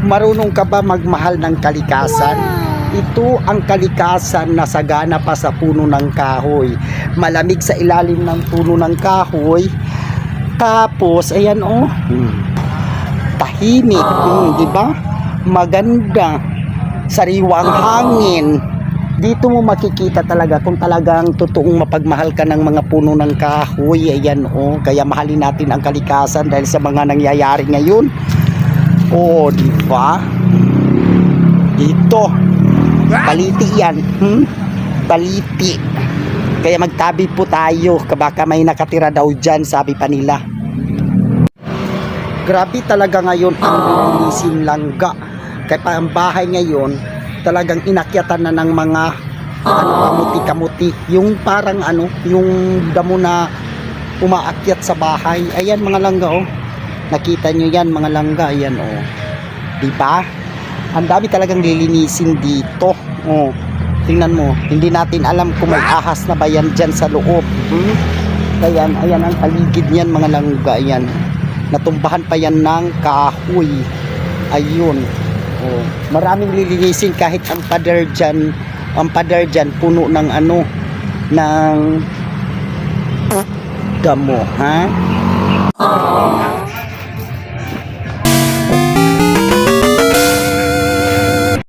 Marunong ka ba magmahal ng kalikasan? Ito ang kalikasan na sagana pa sa puno ng kahoy. Malamig sa ilalim ng puno ng kahoy. Tapos, ayan oh. Hmm. Tahimik, hmm, di ba? Maganda. Sariwang hangin. Dito mo makikita talaga kung talagang totoong mapagmahal ka ng mga puno ng kahoy. Ayan oh. Kaya mahalin natin ang kalikasan dahil sa mga nangyayari ngayon. Oh, di ba? Dito. Baliti yan. Hmm? Baliti. Kaya magtabi po tayo. Baka may nakatira daw dyan, sabi pa nila. Grabe talaga ngayon ang lilinisin langga. Kaya pa ang bahay ngayon, talagang inakyatan na ng mga ano, kamuti-kamuti. Yung parang ano, yung damo na umaakyat sa bahay. Ayan mga langga oh. Nakita nyo yan mga langga. Ayan oh. Di ba? Ang dami talagang lilinisin dito. Oh. Tingnan mo, hindi natin alam kung may ahas na ba yan dyan sa loob. Hmm? Ayan, ayan ang paligid niyan mga langga. Ayan. Natumbahan pa yan ng kahoy. Ayun. Oh. Maraming lilinisin kahit ang pader dyan, ang pader dyan puno ng ano, ng damo, ha?